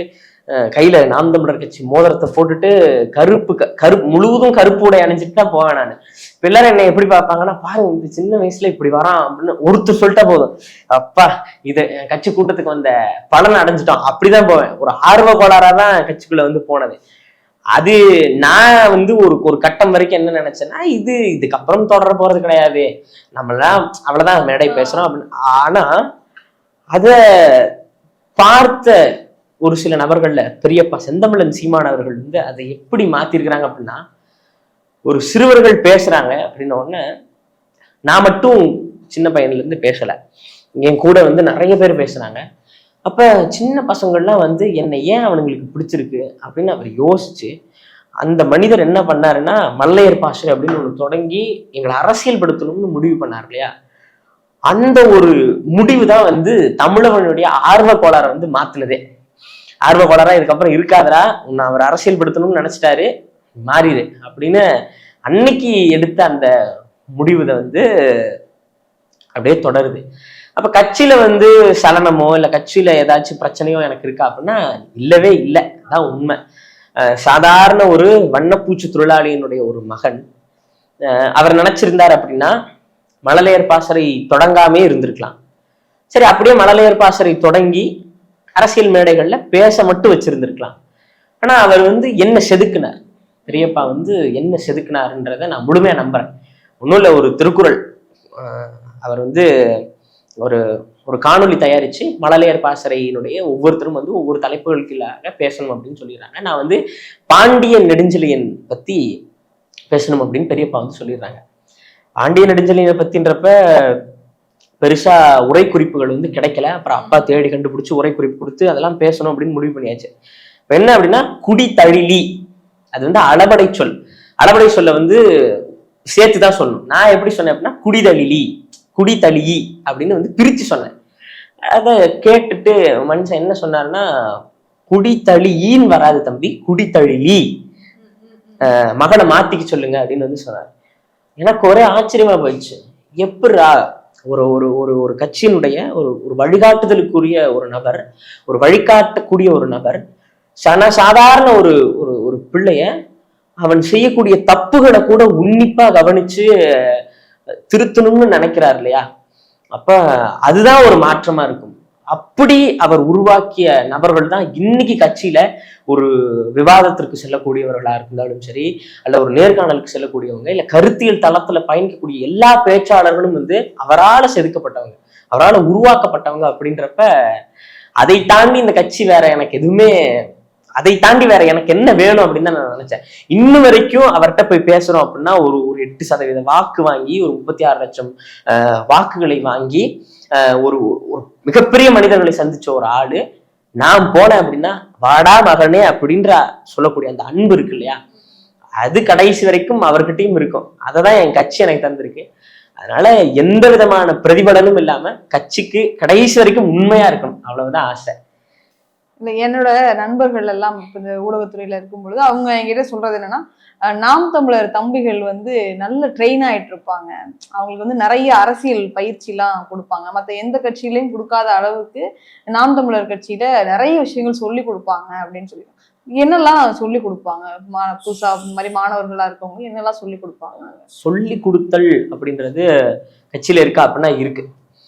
கையில நாம் தமிழர் கட்சி மோதிரத்தை போட்டுட்டு கருப்பு க- கருப்பு முழுவதும் கருப்பு உடை அணிஞ்சிட்டு தான் போவேன் நான். பிள்ளை எல்லாரும் என்னை எப்படி பார்ப்பாங்கன்னா பாருங்க இந்த சின்ன வயசுல இப்படி வரான் அப்படின்னு ஒருத்தர் சொல்லிட்டா போதும். அப்பா இது கட்சி கூட்டத்துக்கு வந்த பலன் அடைஞ்சிட்டோம். அப்படிதான் போவேன். ஒரு ஆர்வ கோளாறா தான் கட்சிக்குள்ள வந்து போனது. அது நான் வந்து ஒரு ஒரு கட்டம் வரைக்கும் என்ன நினைச்சேன்னா இது இதுக்கப்புறம் தொடர போறது கிடையாது. நம்மளாம் அவ்வளவுதான் மேடை பேசுறோம் அப்படின்னு. ஆனா அத பார்த்த ஒரு சில நபர்களில் பெரியப்பா செந்தமிழன் சீமான் அவர்கள் வந்து அதை எப்படி மாத்திருக்கிறாங்க அப்படின்னா ஒரு சிறுவர்கள் பேசுறாங்க அப்படின்ன உடனே நான் மட்டும் சின்ன பையன்லேருந்து பேசலை. என் கூட வந்து நிறைய பேர் பேசுனாங்க அப்போ சின்ன பசங்கள்லாம் வந்து என்னை ஏன் அவனுங்களுக்கு பிடிச்சிருக்கு? அப்படின்னு அவர் யோசிச்சு அந்த மனிதர் என்ன பண்ணாருன்னா மல்லையர் பாஷை அப்படின்னு ஒன்று தொடங்கி எங்களை அரசியல்படுத்தணும்னு முடிவு பண்ணார் இல்லையா? அந்த ஒரு முடிவு தான் வந்து தமிழவனுடைய ஆர்வ கோளாறை வந்து மாத்தினதே. ஆர்வ இதுக்கப்புறம் இருக்காதடா. உன்னை அவர் அரசியல்படுத்தணும்னு நினைச்சிட்டாரு. மாறிடு அப்படின்னு அன்னைக்கு எடுத்த அந்த முடிவுதை வந்து அப்படியே தொடருது. அப்ப கட்சியில வந்து சலனமோ இல்ல கட்சியில ஏதாச்சும் பிரச்சனையோ எனக்கு இருக்கா அப்படின்னா இல்லவே இல்லை. அதான் உண்மை. சாதாரண ஒரு வண்ணப்பூச்சி தொழிலாளியினுடைய ஒரு மகன் அவர் நினைச்சிருந்தார் அப்படின்னா மழலையர் பாசறை தொடங்காமே இருந்திருக்கலாம். சரி அப்படியே மழலையர் பாசறை தொடங்கி அரசியல் மேடைகளில் பேச மட்டும் வச்சிருந்திருக்கலாம். ஆனால் அவர் வந்து என்ன செதுக்கினார்? பெரியப்பா வந்து என்ன செதுக்குனாருன்றதை நான் முழுமையாக நம்புறேன். ஒன்றும் இல்லை ஒரு திருக்குறள். அவர் வந்து ஒரு ஒரு காணொளி தயாரித்து மழலையர் பாசறையினுடைய ஒவ்வொருத்தரும் வந்து ஒவ்வொரு தலைப்புகளுக்குள்ளாக பேசணும் அப்படின்னு சொல்லிடுறாங்க. நான் வந்து பாண்டியன் நெடுஞ்செழியன் பற்றி பேசணும் அப்படின்னு பெரியப்பா வந்து சொல்லிடுறாங்க. பாண்டிய நெடுஞ்செழியனை பற்றின்றப்ப பெருசா உரை குறிப்புகள் வந்து கிடைக்கல. அப்புறம் அப்பா தேடி கண்டுபிடிச்சு உரை குறிப்பு கொடுத்து அதெல்லாம் பேசணும் அப்படின்னு முடிவு பண்ணியாச்சு. இப்ப என்ன அப்படின்னா குடி தழிலி. அது வந்து அளபடை சொல். அளபடை சொல்ல வந்து சேர்த்து தான் சொல்லணும். நான் எப்படி சொன்னேன் அப்படின்னா குடிதழிலி குடிதழியி அப்படின்னு வந்து பிரிச்சு சொன்னேன். அதை கேட்டுட்டு மனுஷன் என்ன சொன்னாருன்னா குடித்தழியின்னு வராது தம்பி குடித்தழிலி மகனை மாத்திக்க சொல்லுங்க அப்படின்னு வந்து சொன்னார். எனக்கு ஒரே ஆச்சரியமா போயிடுச்சு. எப்படிரா ஒரு ஒரு ஒரு ஒரு கட்சியினுடைய ஒரு ஒரு வழிகாட்டுதலுக்குரிய ஒரு நபர் ஒரு வழிகாட்டக்கூடிய ஒரு நபர் சன சாதாரண ஒரு ஒரு ஒரு பிள்ளைய அவன் செய்யக்கூடிய தப்புகளை கூட உன்னிப்பா கவனிச்சு திருத்தணும்னு நினைக்கிறார் இல்லையா? அப்ப அதுதான் ஒரு மாற்றமா இருக்கும். அப்படி அவர் உருவாக்கிய நபர்கள் தான் இன்னைக்கு கட்சியில ஒரு விவாதத்திற்கு செல்லக்கூடியவர்களா இருந்தாலும் சரி அல்ல ஒரு நேர்காணலுக்கு செல்லக்கூடியவங்க இல்ல கருத்தியல் தளத்துல பயணிக்கக்கூடிய எல்லா பேச்சாளர்களும் வந்து அவரால செதுக்கப்பட்டவங்க அவரால உருவாக்கப்பட்டவங்க அப்படின்றப்ப அதை தாண்டி இந்த கட்சி வேற எனக்கு எதுவுமே அதை தாண்டி வேற எனக்கு என்ன வேணும் அப்படின்னு தான் நான் நினைச்சேன். இன்னும் வரைக்கும் அவர்கிட்ட போய் பேசுறோம் அப்படின்னா ஒரு ஒரு எட்டு சதவீத வாக்கு வாங்கி ஒரு முப்பத்தி ஆறு லட்சம் ஆஹ், வாக்குகளை வாங்கி ஒரு ஒரு மிகப்பெரிய மனிதர்களை சந்திச்ச ஒரு ஆளு. நான் போனேன் அப்படின்னா வாடா மகனே அப்படின்ற சொல்லக்கூடிய அந்த அன்பு இருக்கு இல்லையா? அது கடைசி வரைக்கும் அவர்கிட்டயும் இருக்கும். அதை தான் என் கட்சி எனக்கு தந்திருக்கு. அதனால எந்த விதமான பிரதிபலனும் இல்லாம கட்சிக்கு கடைசி வரைக்கும் உண்மையா இருக்கணும். அவ்வளவுதான் ஆசை. என்னோட நண்பர்கள் எல்லாம் இந்த ஊடகத்துறையில இருக்கும் பொழுது அவங்க என்கிட்ட சொல்றது என்னன்னா நாம் தமிழர் தம்பிகள் வந்து நல்ல ட்ரெயின் ஆயிட்டு இருப்பாங்க. அவங்களுக்கு வந்து நிறைய அரசியல் பயிற்சி எல்லாம் கொடுப்பாங்க. மத்த எந்த கட்சியிலையும் கொடுக்காத அளவுக்கு நாம் தமிழர் கட்சியில நிறைய விஷயங்கள் சொல்லி கொடுப்பாங்க அப்படின்னு சொல்லி. என்னெல்லாம் சொல்லி கொடுப்பாங்க? புதுசா மாதிரி மாணவர்களா இருக்கவங்க என்னெல்லாம் சொல்லி கொடுப்பாங்க? சொல்லி கொடுத்தல் அப்படின்றது கட்சியில இருக்கா அப்படின்னா இருக்கு.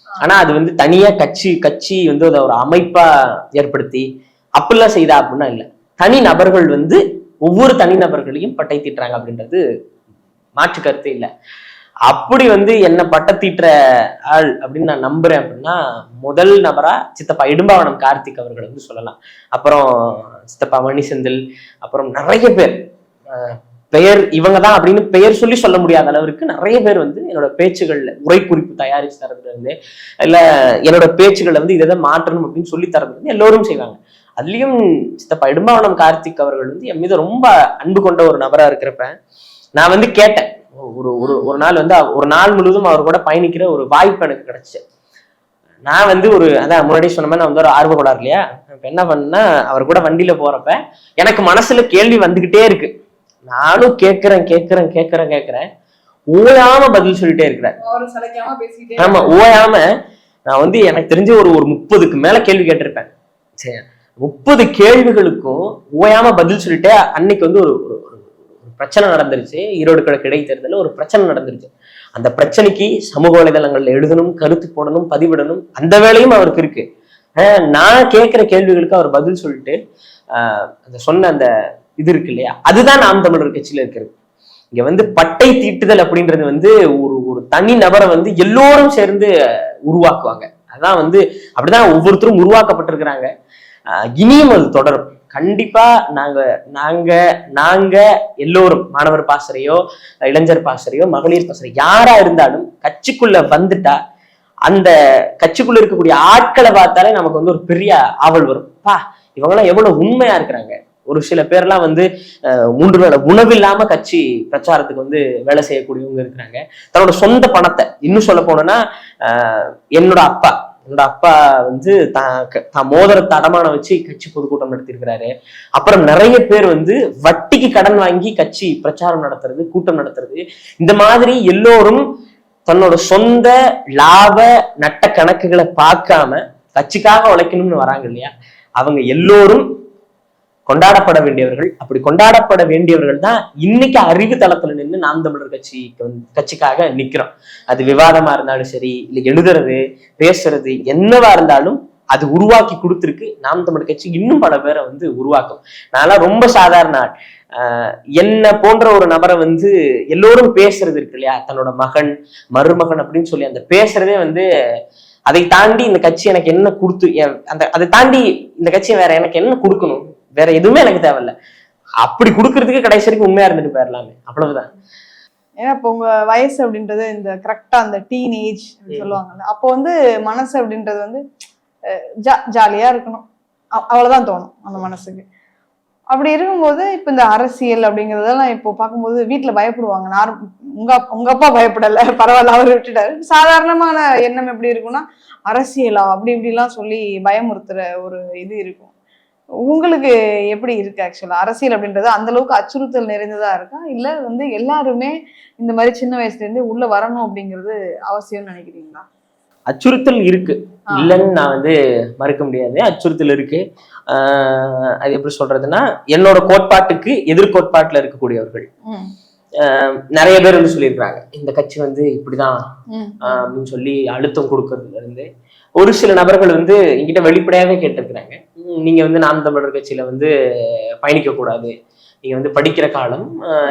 ஆனா அது வந்து தனியா கட்சி கட்சி வந்து அதை ஒரு அமைப்பா ஏற்படுத்தி அப்படிலாம் செய்தா அப்படின்னா இல்ல. தனி நபர்கள் வந்து ஒவ்வொரு தனிநபர்களையும் பட்டை தீட்டுறாங்க அப்படின்றது மாற்று கருத்து இல்லை. அப்படி வந்து என்ன பட்டை தீட்டுற ஆள் அப்படின்னு நான் நம்புறேன் அப்படின்னா முதல் நபரா சித்தப்பா இடும்பாவனம் கார்த்திக் அவர்கள் வந்து சொல்லலாம். அப்புறம் சித்தப்பா மணி செந்தில் அப்புறம் நிறைய பேர். பெயர் இவங்க தான் அப்படின்னு பெயர் சொல்லி சொல்ல முடியாத அளவிற்கு நிறைய பேர் வந்து என்னோட பேச்சுகள்ல உரை குறிப்பு தயாரிச்சு தரதுல இருந்து இல்ல என்னோட பேச்சுகளை வந்து இதை மாற்றணும் அப்படின்னு சொல்லி தரது வந்து எல்லோரும் செய்வாங்க. அதுலயும் சித்தப்பா இடும்பாவனம் கார்த்திக் அவர்கள் வந்து என் மீது ரொம்ப அன்பு கொண்ட ஒரு நபரா இருக்கிறப்ப நான் வந்து கேட்டேன். ஒரு ஒரு ஒரு நாள் வந்து ஒரு நாள் முழுவதும் அவர் கூட பயணிக்கிற ஒரு வாய்ப்பு எனக்கு கிடைச்சு. நான் வந்து ஒரு அதான் முன்னாடி சொன்ன மாதிரி நான் வந்து ஒரு ஆர்வ கோளாறு இல்லையா? இப்ப என்ன பண்ணேன்னா அவர் கூட வண்டியில போறப்ப எனக்கு மனசுல கேள்வி வந்துகிட்டே இருக்கு. நானும் கேட்கிறேன் கேட்கிறேன் கேட்கிறேன் கேட்கிறேன் ஓயாம பதில் சொல்லிட்டே இருக்கிறேன். ஆமா ஓயாம நான் வந்து எனக்கு தெரிஞ்ச ஒரு ஒரு முப்பதுக்கு மேல கேள்வி கேட்டிருப்பேன். சரி முப்பது கேள்விகளுக்கும் ஓயாம பதில் சொல்லிட்டு அன்னைக்கு வந்து ஒரு ஒரு- பிரச்சனை நடந்துருச்சு. ஈரோடு கிழக்கு இடைத்தேர்தலில் ஒரு பிரச்சனை நடந்துருச்சு. அந்த பிரச்சனைக்கு சமூக வலைதளங்கள்ல எழுதணும் கருத்து போடணும் பதிவிடணும் அந்த வேலையும் அவருக்கு இருக்கு. ஆஹ் நான் கேட்கிற கேள்விகளுக்கு அவர் பதில் சொல்லிட்டு ஆஹ் அந்த சொன்ன அந்த இது இருக்கு இல்லையா? அதுதான் நாம் தமிழர் கட்சியில இருக்கிறது. இங்க வந்து பட்டை தீட்டுதல் அப்படின்றது வந்து ஒரு ஒரு தனி நபரை வந்து எல்லோரும் சேர்ந்து உருவாக்குவாங்க. அதான் வந்து அப்படிதான் ஒவ்வொருத்தரும் உருவாக்கப்பட்டிருக்கிறாங்க. இனியும் அது தொடரும். கண்டிப்பா நாங்க நாங்க நாங்க எல்லோரும் மாணவர் பாசறையோ இளைஞர் பாசறையோ மகளிர் பாசறை யாரா இருந்தாலும் கட்சிக்குள்ள வந்துட்டா அந்த கட்சிக்குள்ள இருக்கக்கூடிய ஆட்களை பார்த்தாலே நமக்கு வந்து ஒரு பெரிய ஆவல் வரும். பா இவங்கெல்லாம் எவ்வளவு உண்மையா இருக்கிறாங்க. ஒரு சில பேர்லாம் வந்து மூன்று வேளை உணவு இல்லாம கட்சி பிரச்சாரத்துக்கு வந்து வேலை செய்யக்கூடியவங்க இருக்கிறாங்க. தன்னோட சொந்த பணத்தை இன்னும் சொல்ல போனோம்னா என்னோட அப்பா. என்னோட அப்பா வந்து தான் தான் மோதிர தடமான வச்சு கட்சி பொதுக்கூட்டம் நடத்தியிருக்கிறாரு. அப்புறம் நிறைய பேர் வந்து வட்டிக்கு கடன் வாங்கி கட்சி பிரச்சாரம் நடத்துறது கூட்டம் நடத்துறது. இந்த மாதிரி எல்லோரும் தன்னோட சொந்த லாப நட்ட கணக்குகளை பார்க்காம கட்சிக்காக உழைக்கணும்னு வராங்க இல்லையா? அவங்க எல்லோரும் கொண்டாடப்பட வேண்டியவர்கள். அப்படி கொண்டாடப்பட வேண்டியவர்கள் தான் இன்னைக்கு அறிவு தளத்துல நின்று நாம் தமிழர் கட்சிக்கு வந்து கட்சிக்காக நிக்கிறோம். அது விவாதமா இருந்தாலும் சரி இல்லை எழுதுறது பேசுறது என்னவா இருந்தாலும் அது உருவாக்கி கொடுத்துருக்கு நாம் தமிழர் கட்சி இன்னும் பல பேரை வந்து உருவாக்கும். நான்லாம் ரொம்ப சாதாரண ஆள். ஆஹ் என்ன போன்ற ஒரு நபரை வந்து எல்லோரும் பேசுறது இருக்கு இல்லையா? தன்னோட மகன் மருமகன் அப்படின்னு சொல்லி அந்த பேசுறதே வந்து அதை தாண்டி இந்த கட்சி எனக்கு என்ன கொடுத்து அந்த அதை தாண்டி இந்த கட்சி வேற எனக்கு என்ன கொடுக்கணும்? வேற எதுவுமே எனக்கு தேவையில்ல. அப்படி கொடுக்கறதுக்கு கடைசி வரைக்கும் உண்மையா இருந்துட்டு போயிடலாமே அவ்வளவுதான். ஏன்னா இப்போ உங்க வயசு அப்படின்றது இந்த கரெக்டா அந்த டீன் ஏஜ் சொல்லுவாங்கல்ல அப்போ வந்து மனசு அப்படின்றது வந்து ஜா- ஜாலியா இருக்கணும். அவ்- அவ்வளவுதான் தோணும் அந்த மனசுக்கு. அப்படி இருக்கும்போது இப்போ இந்த அரசியல் அப்படிங்கறதெல்லாம் இப்போ பார்க்கும்போது வீட்ல பயப்படுவாங்க. நார் உங்க உங்க அப்பா பயப்படல பரவாயில்ல அவர் விட்டுட்டாரு. சாதாரணமான எண்ணம் எப்படி இருக்கும்னா அரசியலா அப்படி இப்படிலாம் சொல்லி பயமுறுத்துற ஒரு இது இருக்கும். உங்களுக்கு எப்படி இருக்கு ஆக்சுவலா அரசியல் அப்படின்றது அந்த அளவுக்கு அச்சுறுத்தல் நிறைந்ததா இருக்கா? இல்ல வந்து எல்லாருமே இந்த மாதிரி சின்ன வயசுல இருந்து உள்ள வரணும் அப்படிங்கிறது அவசியம்னு நினைக்கிறீங்களா? அச்சுறுத்தல் இருக்கு. இல்லைன்னு நான் வந்து மறுக்க முடியாது. அச்சுறுத்தல் இருக்கு. ஆஹ் அது எப்படி சொல்றதுன்னா என்னோட கோட்பாட்டுக்கு எதிர்கோட்பாட்டுல இருக்கக்கூடியவர்கள். நிறைய பேர் வந்து சொல்லியிருக்கிறாங்க. இந்த கட்சி வந்து இப்படிதான் அப்படின்னு சொல்லி அழுத்தம் கொடுக்கறதுல இருந்து ஒரு சில நபர்கள் வந்து என்கிட்ட வெளிப்படையாவே கேட்டிருக்கிறாங்க. "ம், நீங்க வந்து நாம் தமிழர் கட்சியில வந்து பயணிக்க கூடாது. நீங்க வந்து படிக்கிற காலம்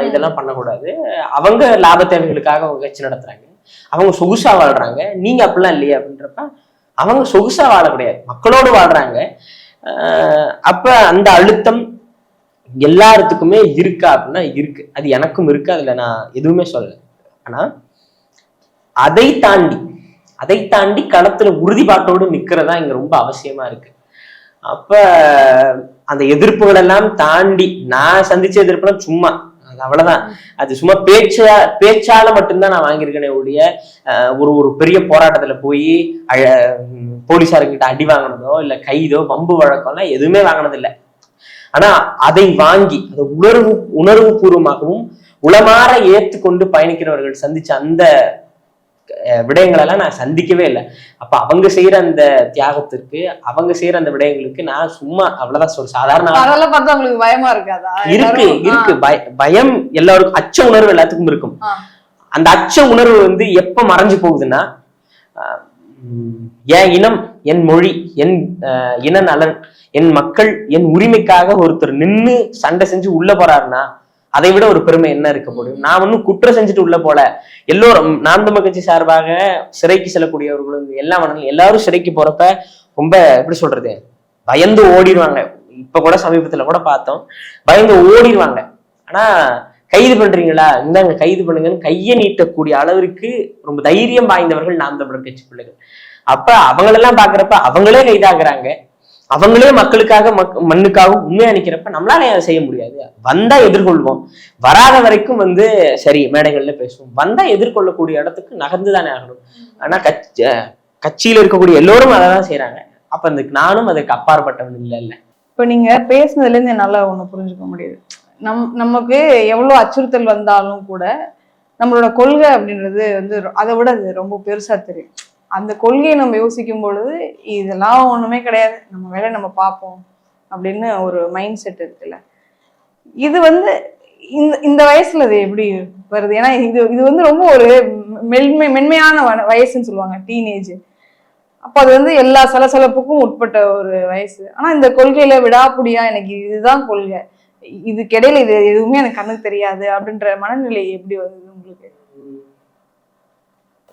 இதெல்லாம் பண்ணக்கூடாது. அவங்க லாப தேவைகளுக்காக அவங்க கட்சி நடத்துறாங்க. அவங்க சொகுசா வாழ்றாங்க. நீங்க அப்படிலாம் இல்லையே அப்படின்றப்ப அவங்க சொகுசா வாழ கிடையாது. மக்களோடு வாழ்றாங்க. ஆஹ் அப்ப அந்த அழுத்தம் எல்லாத்துக்குமே இருக்கா அப்படின்னா இருக்கு. அது எனக்கும் இருக்கு. அதுல நான் எதுவுமே சொல்லல. ஆனா அதை தாண்டி அதை தாண்டி களத்துல உறுதிப்பாட்டோடு நிக்கிறதா இங்க ரொம்ப அவசியமா இருக்கு. அப்ப அந்த எதிர்ப்புகள் எல்லாம் தாண்டி நான் சந்திச்ச எதிர்ப்புலாம் சும்மா. அது அவ்வளவுதான். அது சும்மா பேச்சா பேச்சால மட்டும்தான் நான் வாங்கியிருக்கேனே ஒழிய அஹ், ஒரு ஒரு பெரிய போராட்டத்துல போய் அழ போலீஸாருங்கிட்ட அடி வாங்கினதோ இல்ல கைதோ வம்பு வழக்கம்லாம் எதுவுமே வாங்கினது இல்ல ஆனா அதை வாங்கி அதை உணர்வு உணர்வு பூர்வமாகவும் உளமாற ஏத்துக்கொண்டு பயணிக்கிறவர்கள் சந்திச்ச அந்த விடயங்களெல்லாம் நான் சந்திக்கவே இல்லை. அப்ப அவங்க செய்யற அந்த தியாகத்திற்கு அவங்க செய்யற அந்த விடயங்களுக்கு நான் சும்மா அவ்வளவுதான் சொல்ற சாதாரண ஆள். அதெல்லாம் பார்த்தா உங்களுக்கு பயமா இருக்காதா? இருக்கு இருக்கு. பய- பயம் எல்லாருக்கும் அச்ச உணர்வு எல்லாத்துக்கும் இருக்கும். அந்த அச்ச உணர்வு வந்து எப்ப மறைஞ்சு போகுதுன்னா என் இனம் என் மொழி என் இன நலன் என் மக்கள் என் உரிமைக்காக ஒருத்தர் நின்னு சண்டை செஞ்சு உள்ள போறாருன்னா அதை விட ஒரு பெருமை என்ன இருக்க முடியும்? நான் ஒன்றும் குற்றம் செஞ்சுட்டு உள்ள போல. எல்லோரும் நாம் தமிழ் கட்சி சார்பாக சிறைக்கு செல்லக்கூடியவர்களும் எல்லா மனங்களும் எல்லாரும் சிறைக்கு போறப்ப ரொம்ப எப்படி சொல்றது? பயந்து ஓடிடுவாங்க. இப்ப கூட சமீபத்துல கூட பார்த்தோம். பயந்து ஓடிடுவாங்க. ஆனா கைது பண்றீங்களா? இந்தாங்க கைது பண்ணுங்கன்னு கையை நீட்டக்கூடிய அளவிற்கு ரொம்ப தைரியம் வாய்ந்தவர்கள் நாம் தமிழர் கட்சி பிள்ளைகள் அப்ப அவங்களெல்லாம் பாக்குறப்ப அவங்களே கைதாகிறாங்க. அவங்களே மக்களுக்காக மக் மண்ணுக்காக உண்மையா நிக்கிறப்ப நம்மளால ஏன் செய்ய முடியாது? வந்தா எதிர்கொள்வோம். வராத வரைக்கும் வந்து சரி மேடைகள்ல பேசுவோம். வந்தா எதிர்கொள்ளக்கூடிய இடத்துக்கு நகர்ந்து தானே ஆகணும். ஆனா கட்சி கட்சியில இருக்கக்கூடிய எல்லோரும் அதை தான் செய்யறாங்க அப்ப அந்த நானும் அதுக்கு அப்பாற்பட்டவன் இல்லை இல்லை இப்ப நீங்க பேசுனதுல இருந்து என்னால ஒண்ணு புரிஞ்சுக்க முடியுது. நம் நமக்கு எவ்வளவு அச்சுறுத்தல் வந்தாலும் கூட நம்மளோட கொள்கை அப்படின்றது வந்து அதை விட அது ரொம்ப பெருசா தெரியும். அந்த கொள்கையை நம்ம யோசிக்கும் பொழுது இதெல்லாம் ஒண்ணுமே கிடையாது. நம்ம வேலையை நம்ம பார்ப்போம் அப்படின்னு ஒரு மைண்ட் செட் இருக்குல்ல. இது வந்து இந்த இந்த வயசுல இது எப்படி வருது? ஏன்னா இது இது வந்து ரொம்ப ஒரு மென்மை மென்மையான வயசுன்னு சொல்லுவாங்க டீனேஜ் அப்போ அது வந்து எல்லா சலசலப்புக்கும் உட்பட்ட ஒரு வயசு. ஆனா இந்த கொள்கையில விடாப்புடியா எனக்கு இதுதான் கொள்கை. இதுக்கிடையில இது எதுவுமே எனக்கு கண்ணுக்கு தெரியாது அப்படின்ற மனநிலை எப்படி வருது உங்களுக்கு?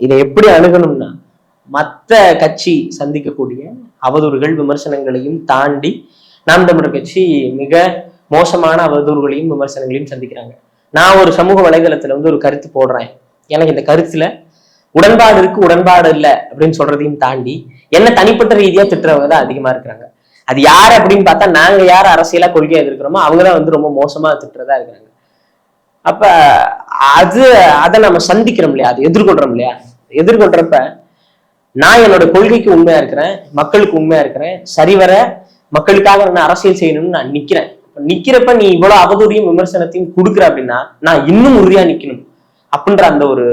இதை எப்படி அணுகணும்னா மத்த கட்சி சந்திக்கக்கூடிய அவதூறுகள் விமர்சனங்களையும் தாண்டி நாம் தமிழர் கட்சி மிக மோசமான அவதூறுகளையும் விமர்சனங்களையும் சந்திக்கிறாங்க. நான் ஒரு சமூக வலைதளத்துல வந்து ஒரு கருத்து போடுறேன். எனக்கு இந்த கருத்துல உடன்பாடு இருக்கு உடன்பாடு இல்லை அப்படின்னு சொல்றதையும் தாண்டி என்ன தனிப்பட்ட ரீதியா திட்டுறவங்க தான் அதிகமா இருக்கிறாங்க. அது யார் அப்படின்னு பார்த்தா நாங்க யார் அரசியலா கொள்கையா இருக்கிறோமோ அவங்க தான் வந்து ரொம்ப மோசமா திட்டுறதா இருக்கிறாங்க. அப்ப அது அதை நம்ம சந்திக்கிறோம் இல்லையா? அது எதிர்கொள்றோம் இல்லையா? எதிர்கொள்றப்ப நான் என்னோட கொள்கைக்கு உண்மையா இருக்கிறேன் மக்களுக்கு உண்மையா இருக்கிறேன். சரிவர மக்களுக்காக நான் அரசியல் செய்யணும்னு நான் நிக்கிறேன். நிக்கிறப்ப நீ இவ்வளவு அவதூறையும் விமர்சனத்தையும் கொடுக்குற அப்படின்னா நான் இன்னும் உறுதியா நிக்கணும். அப்படின்ற அந்த ஒரு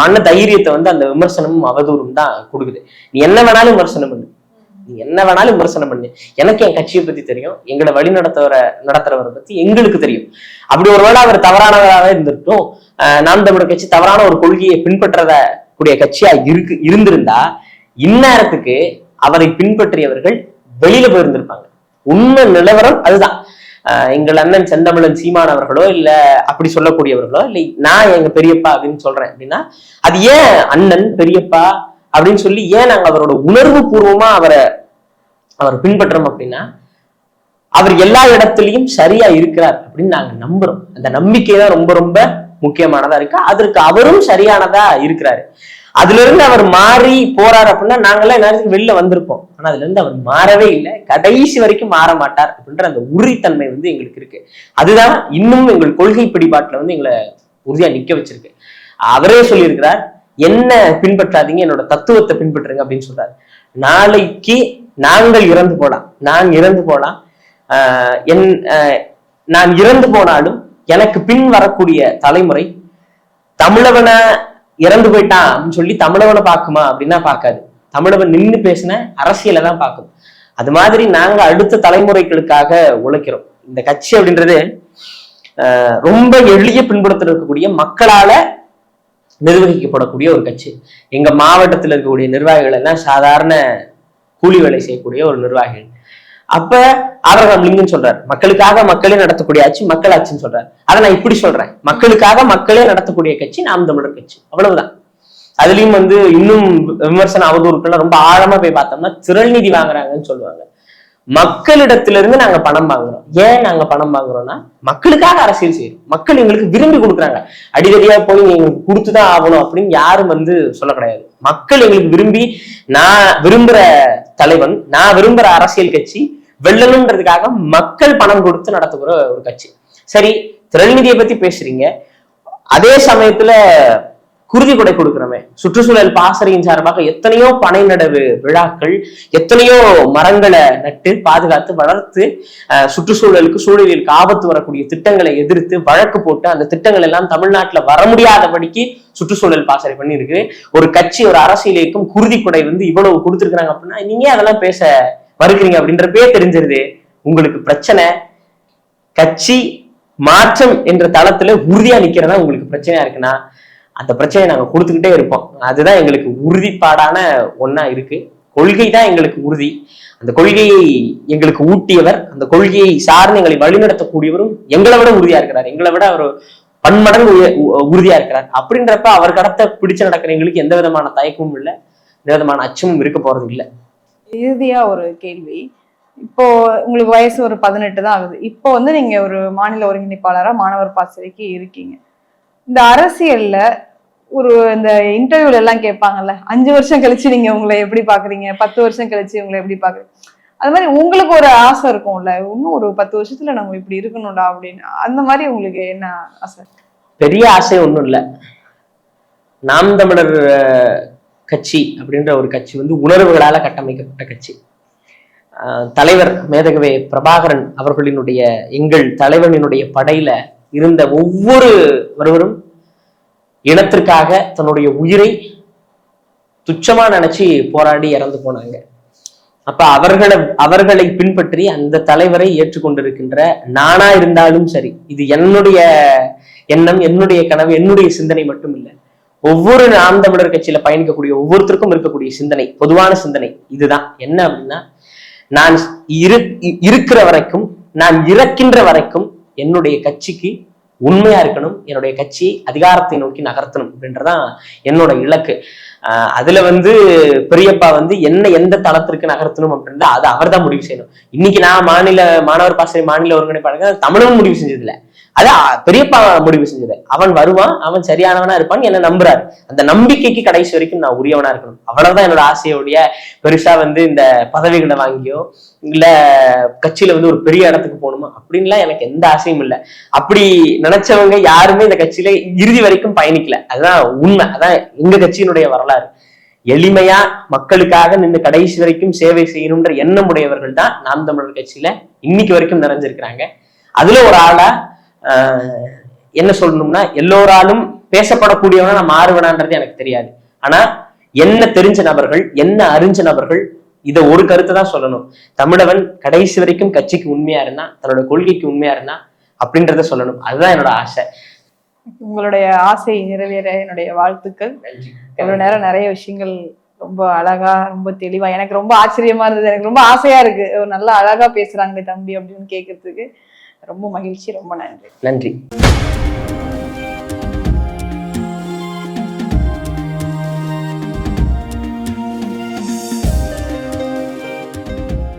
மன தைரியத்தை வந்து அந்த விமர்சனமும் அவதூறும் தான் கொடுக்குது. நீ என்ன வேணாலும் விமர்சனம் பண்ணு. நீ என்ன வேணாலும் விமர்சனம் பண்ணு. எனக்கு என் கட்சியை பத்தி தெரியும். எங்களை வழி நடத்துற நடத்துறவரை பத்தி எங்களுக்கு தெரியும். அப்படி ஒருவேளை அவர் தவறானவராக இருந்திருக்கும் ஆஹ் நாம் தமிழர் கட்சி தவறான ஒரு கொள்கையை பின்பற்றத கூடிய கட்சியா இருக்கு இருந்திருந்தா இந்நேரத்துக்கு அவரை பின்பற்றியவர்கள் வெளியில போயிருந்திருப்பாங்க. உண்மை நிலவரம் அதுதான். எங்கள் அண்ணன் செந்தமிழன் சீமான் அவர்களோ இல்ல அப்படி சொல்லக்கூடியவர்களோ இல்லை நான் எங்க பெரியப்பா அப்படின்னு சொல்றேன் அப்படின்னா அது ஏன் அண்ணன் பெரியப்பா அப்படின்னு சொல்லி ஏன் நாங்க அவரோட உணர்வு பூர்வமா அவரை அவர் பின்பற்றோம் அப்படின்னா அவர் எல்லா இடத்துலயும் சரியா இருக்கிறார் அப்படின்னு நாங்க நம்புறோம். அந்த நம்பிக்கை தான் ரொம்ப ரொம்ப முக்கியமானதா இருக்கு. அதற்கு அவரும் சரியானதா இருக்கிறாரு. அதுல இருந்து அவர் மாறி போறாரு அப்படின்னா நாங்கெல்லாம் நேரத்துக்கு வெளில வந்திருப்போம். ஆனா அதுல இருந்து அவர் மாறவே இல்லை. கடைசி வரைக்கும் மாற மாட்டார் அப்படின்ற அந்த உறுதித்தன்மை வந்து எங்களுக்கு இருக்கு. அதுதான் இன்னும் எங்கள் கொள்கை பிடிபாட்டுல வந்து எங்களை உறுதியா நிக்க வச்சிருக்கு. அவரே சொல்லியிருக்கிறார் என்ன பின்பற்றாதீங்க என்னோட தத்துவத்தை பின்பற்றுங்க அப்படின்னு சொல்றாரு. நாளைக்கு நாங்கள் இறந்து போலாம். நான் இறந்து போலாம் ஆஹ் என் நான் இறந்து போனாலும் எனக்கு பின் வரக்கூடிய தலைமுறை தமிழவனை இறந்து போயிட்டான் அப்படின்னு சொல்லி தமிழவனை பார்க்குமா அப்படின்னா பார்க்காது. தமிழவன் நின்னு பேசின அரசியலை தான் பார்க்கும். அது மாதிரி நாங்க அடுத்த தலைமுறைகளுக்காக உழைக்கிறோம். இந்த கட்சி அப்படின்றது ஆஹ் ரொம்ப எளிய பின்புலத்தில் இருக்கக்கூடிய மக்களால நிர்வகிக்கப்படக்கூடிய ஒரு கட்சி. எங்க மாவட்டத்தில் இருக்கக்கூடிய நிர்வாகிகள் எல்லாம் சாதாரண கூலி வேலை செய்யக்கூடிய ஒரு நிர்வாகிகள். அப்ப ஆபிரகாம் லிங்கன் சொல்றாரு. மக்களுக்காக மக்களே நடத்தக்கூடிய ஆட்சி மக்கள் ஆட்சின்னு சொல்றாரு. அதை நான் இப்படி சொல்றேன். மக்களுக்காக மக்களே நடத்தக்கூடிய கட்சி நாம் தமிழர் கட்சி. அவ்வளவுதான். அதுலயும் வந்து இன்னும் விமர்சன அவதூறுக்கெல்லாம் ரொம்ப ஆழமா போய் பார்த்தோம்னா திரள் நிதி வாங்குறாங்கன்னு சொல்லுவாங்க. மக்களிடத்திலிருந்து நாங்க பணம் வாங்குறோம். ஏன் நாங்க பணம் வாங்குறோம்னா மக்களுக்காக அரசியல் செய்யறோம். மக்கள் எங்களுக்கு விரும்பி கொடுக்குறாங்க. அடிக்கடியா போய் எங்களுக்கு கொடுத்துதான் ஆகணும் அப்படின்னு யாரும் வந்து சொல்ல கிடையாது. மக்கள் எங்களுக்கு விரும்பி நான் விரும்புற தலைவன் நான் விரும்புற அரசியல் கட்சி வெல்லணுன்றதுக்காக மக்கள் பணம் கொடுத்து நடத்துகிற ஒரு கட்சி. சரி திரள்நிதியை பத்தி பேசுறீங்க. அதே சமயத்துல குருதி கொடை கொடுக்குறோமே. சுற்றுச்சூழல் பாசறையின் சார்பாக எத்தனையோ பனை நடவு விழாக்கள் எத்தனையோ மரங்களை நட்டு பாதுகாத்து வளர்த்து சுற்றுச்சூழலுக்கு சூழலுக்கு ஆபத்து வரக்கூடிய திட்டங்களை எதிர்த்து வழக்கு போட்டு அந்த திட்டங்கள் எல்லாம் தமிழ்நாட்டுல வர முடியாதபடிக்கு சுற்றுச்சூழல் பாசறை பண்ணியிருக்கு. ஒரு கட்சி ஒரு அரசியலுக்கும் குருதி கொடை வந்து இவ்வளவு கொடுத்துருக்குறாங்க அப்படின்னா நீங்க அதெல்லாம் பேச மறுக்கிறீங்க அப்படின்றப்பே தெரிஞ்சிருது. உங்களுக்கு பிரச்சனை கட்சி மாற்றம் என்ற தளத்துல உறுதியா நிக்கிறதா உங்களுக்கு பிரச்சனையா இருக்குன்னா அந்த பிரச்சனையை நாங்க கொடுத்துக்கிட்டே இருப்போம். அதுதான் எங்களுக்கு உறுதிப்பாடான ஒண்ணா இருக்கு. கொள்கை தான் எங்களுக்கு உறுதி. அந்த கொள்கையை எங்களுக்கு ஊட்டியவர் அந்த கொள்கையை சார்ந்து எங்களை வழிநடத்தக்கூடியவரும் எங்களை விட உறுதியா இருக்கிறார். எங்களை விட அவர் பன்மடங்கு உ- உறுதியா இருக்கிறார். அப்படின்றப்ப அவர் கடத்த பிடிச்சு நடக்கிற எங்களுக்கு எந்த விதமான தயக்கமும் இல்லை எந்த விதமான அச்சமும் இருக்க போறது இல்லை. இறுதியா ஒரு கேள்வி. இப்போ உங்களுக்கு வயசு ஒரு பதினெட்டு தான் ஆகுது. இப்போ வந்து நீங்க ஒரு மாநில ஒருங்கிணைப்பாளரா மாணவர் பாசறைக்கு இருக்கீங்க. இந்த அரசியல்ல ஒரு இந்த இன்டர்வியூல எல்லாம் கேட்பாங்கல்ல அஞ்சு வருஷம் கழிச்சு நீங்க உங்களை எப்படி பாக்குறீங்க? பத்து வருஷம் கழிச்சு உங்களை எப்படி பாக்குறீங்க? அது மாதிரி உங்களுக்கு ஒரு ஆசை இருக்கும்ல இன்னும் ஒரு பத்து வருஷத்துல நம்ம இப்படி இருக்கணும்டா அப்படின்னு. அந்த மாதிரி உங்களுக்கு என்ன ஆசை? பெரிய ஆசை ஒன்றும் இல்லை. நாம் தமிழர் கட்சி அப்படின்ற ஒரு கட்சி வந்து உணர்வுகளால் கட்டமைக்கப்பட்ட கட்சி. தலைவர் மேதகவே பிரபாகரன் அவர்களினுடைய எங்கள் தலைவனினுடைய படையில இருந்த ஒவ்வொரு ஒருவரும் இனத்திற்காக தன்னுடைய உயிரை துச்சமா நினைச்சு போராடி இறந்து போனாங்க. அப்ப அவர்களை அவர்களை பின்பற்றி அந்த தலைவரை ஏற்றுக்கொண்டிருக்கின்ற நானா இருந்தாலும் சரி இது என்னுடைய எண்ணம் என்னுடைய கனவு என்னுடைய சிந்தனை மட்டும் இல்லை ஒவ்வொரு நாம் தமிழர் கட்சியில பயணிக்கக்கூடிய ஒவ்வொருத்தருக்கும் இருக்கக்கூடிய சிந்தனை பொதுவான சிந்தனை இதுதான். என்ன அப்படின்னா நான் இரு இருக்கிற வரைக்கும் நான் இறக்கின்ற வரைக்கும் என்னுடைய கட்சிக்கு உண்மையா இருக்கணும் என்னுடைய கட்சியை அதிகாரத்தை நோக்கி நகர்த்தணும் அப்படின்றதான் என்னோட இலக்கு. ஆஹ் அதுல வந்து பெரியப்பா வந்து என்ன எந்த தளத்திற்கு நகர்த்தணும் அப்படின்றத அதை அவர்தான் முடிவு செய்யணும். இன்னைக்கு நான் மாநில மாணவர் பாசறை மாநில ஒருங்கிணைப்பாளர்கள் தமிழகம் முடிவு செஞ்சதில்லை. அதான் அது பெரியப்பா முடிவு செஞ்சது. அவன் வருவான் அவன் சரியானவனா இருப்பான் என்ன நம்புறாரு. அந்த நம்பிக்கைக்கு கடைசி வரைக்கும் நான் உரியவனா இருக்கணும். அவ்வளவுதான் என்னோட ஆசையோடைய பெருசா வந்து இந்த பதவிகளை வாங்கியோ இல்ல கட்சியில வந்து ஒரு பெரிய இடத்துக்கு போகணுமா? அப்படின்லாம் எனக்கு எந்த ஆசையும் இல்லை. அப்படி நினைச்சவங்க யாருமே இந்த கட்சியில இறுதி வரைக்கும் பயணிக்கல. அதுதான் உண்மை. அதான் எங்க கட்சியினுடைய வரலாறு. எளிமையா மக்களுக்காக நின்று கடைசி வரைக்கும் சேவை செய்யணும்ன்ற எண்ணம் உடையவர்கள் தான் நாம் தமிழர் கட்சியில இன்னைக்கு வரைக்கும் நிறைஞ்சிருக்கிறாங்க. அதுல ஒரு ஆளா என்ன சொல்லணும்னா எல்லோராலும் பேசப்படக்கூடியவனா நான் மாறுவேனான்றது எனக்கு தெரியாது. ஆனா என்ன தெரிஞ்ச நபர்கள் என்ன அறிஞ்ச நபர்கள் இத ஒரு கருத்தை தான் சொல்லணும். தமிழவன் கடைசி வரைக்கும் கட்சிக்கு உண்மையா இருந்தா தன்னோட கொள்கைக்கு உண்மையா இருந்தா அப்படின்றத சொல்லணும். அதுதான் என்னோட ஆசை. உங்களுடைய ஆசை நிறைவேற என்னுடைய வாழ்த்துக்கள். இவ்வளவு நேரம் நிறைய விஷயங்கள் ரொம்ப அழகா ரொம்ப தெளிவா எனக்கு ரொம்ப ஆச்சரியமா இருந்தது. எனக்கு ரொம்ப ஆசையா இருக்கு. ஒரு நல்ல அழகா பேசுறாங்களே தம்பி அப்படின்னு கேட்கறதுக்கு ரொம்ப மகிழ்ச்சி ரொம்ப நன்றி. நன்றி.